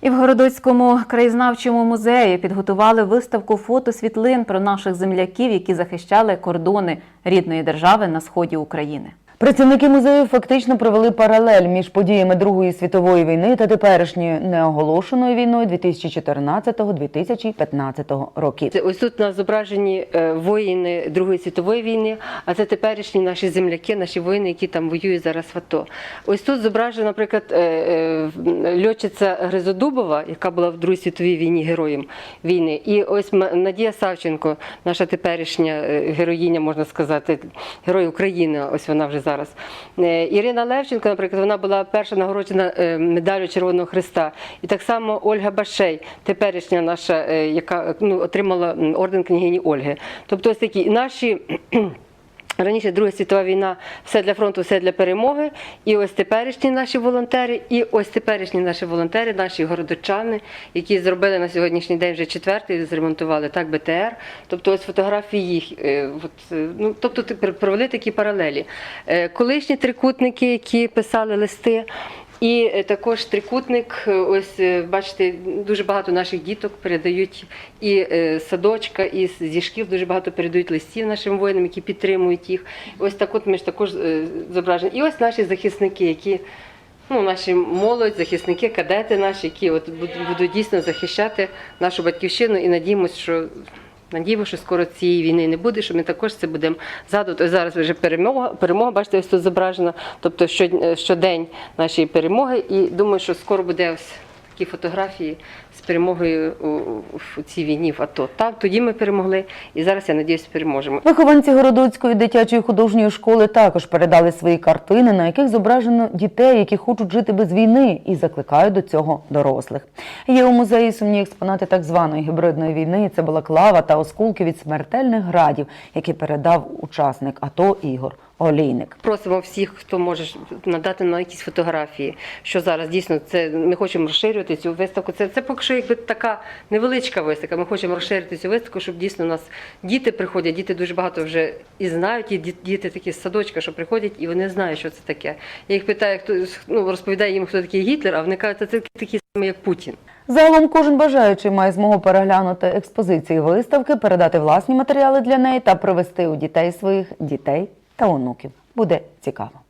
І в Городоцькому краєзнавчому музеї підготували виставку фотосвітлин про наших земляків, які захищали кордони рідної держави на сході України. Працівники музею фактично провели паралель між подіями Другої світової війни та теперішньою неоголошеною війною 2014-2015 років. Ось тут у нас зображені е, воїни Другої світової війни, а це теперішні наші земляки, наші воїни, які там воюють зараз в АТО. Ось тут зображена, наприклад, е, е, льотчиця Гризодубова, яка була в Другій світовій війні героєм війни. І ось Надія Савченко, наша теперішня героїня, можна сказати, герой України. Ось вона вже зараз. Е, Ірина Левченко, наприклад, вона була перша нагороджена е, медаллю Червоного Христа. І так само Ольга Башей, теперішня наша, е, яка ну, отримала орден княгині Ольги. Тобто ось такі наші. Раніше Друга світова війна, все для фронту, все для перемоги. І ось теперішні наші волонтери, і ось теперішні наші волонтери, наші городочани, які зробили на сьогоднішній день вже четвертий, зремонтували так БТР. Тобто ось фотографії їх. е, От, е, ну, тобто провели такі паралелі. Е, Колишні трикутники, які писали листи. І е, також трикутник, е, ось е, бачите, дуже багато наших діток передають і садочка, і зі шкіл дуже багато передають листів нашим воїнам, які підтримують їх. Ось так от ми ж також зображені. І ось наші захисники, які ну, наші молодь, захисники, кадети наші, які от будуть дійсно захищати нашу батьківщину і надіємося, що. Надіємося, що скоро цієї війни не буде, що ми також це будемо згадувати. Ось зараз вже перемога, перемога, бачите, ось тут зображена, тобто щодень нашої перемоги. І думаю, що скоро буде ось такі фотографії з перемогою у, цій війні в АТО. Так, тоді ми перемогли, і зараз я надіюсь, переможемо. Вихованці Городоцької дитячої художньої школи також передали свої картини, на яких зображено дітей, які хочуть жити без війни, і закликають до цього дорослих. Є у музеї сумні експонати так званої гібридної війни. Це балаклава та осколки від смертельних градів, які передав учасник АТО Ігор Олійник. Просимо всіх, хто може надати на якісь фотографії. Що зараз дійсно це ми хочемо розширювати цю виставку. Це, це поки що якби така невеличка виставка. Ми хочемо розширити цю виставку, щоб дійсно у нас діти приходять. Діти дуже багато вже і знають. І діти такі з садочка, що приходять, і вони знають, що це таке. Я їх питаю, хто ну розповідає їм, хто такий Гітлер, а вони кажуть, це такий самий, як Путін. Загалом кожен бажаючий має змогу переглянути експозиції виставки, передати власні матеріали для неї та привести у дітей своїх дітей та онуків. Буде цікаво.